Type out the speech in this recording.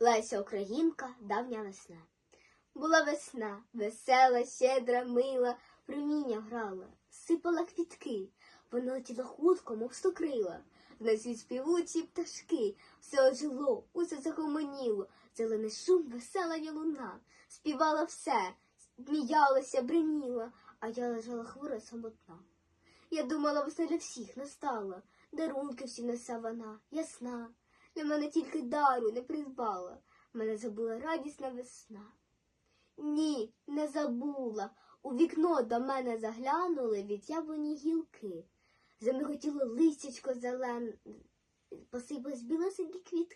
Леся Українка, давня весна. Була весна, весела, щедра, мила, проміння грала, сипала квітки, вона летіла хутко, мов стокрила. Світ співучі пташки, все ожило, усе загомоніло, зелений шум, весела я луна, співала все, сміялася, бреніла, а я лежала хвора самотна. Я думала, весна для всіх настала, дарунки всі несе вона, ясна. Для мене тільки дару не придбала, мене забула радісна весна. Ні, не забула. У вікно до мене заглянули від яблуні гілки. Замиготіло листячко зелене, посипались білесенькі квітки.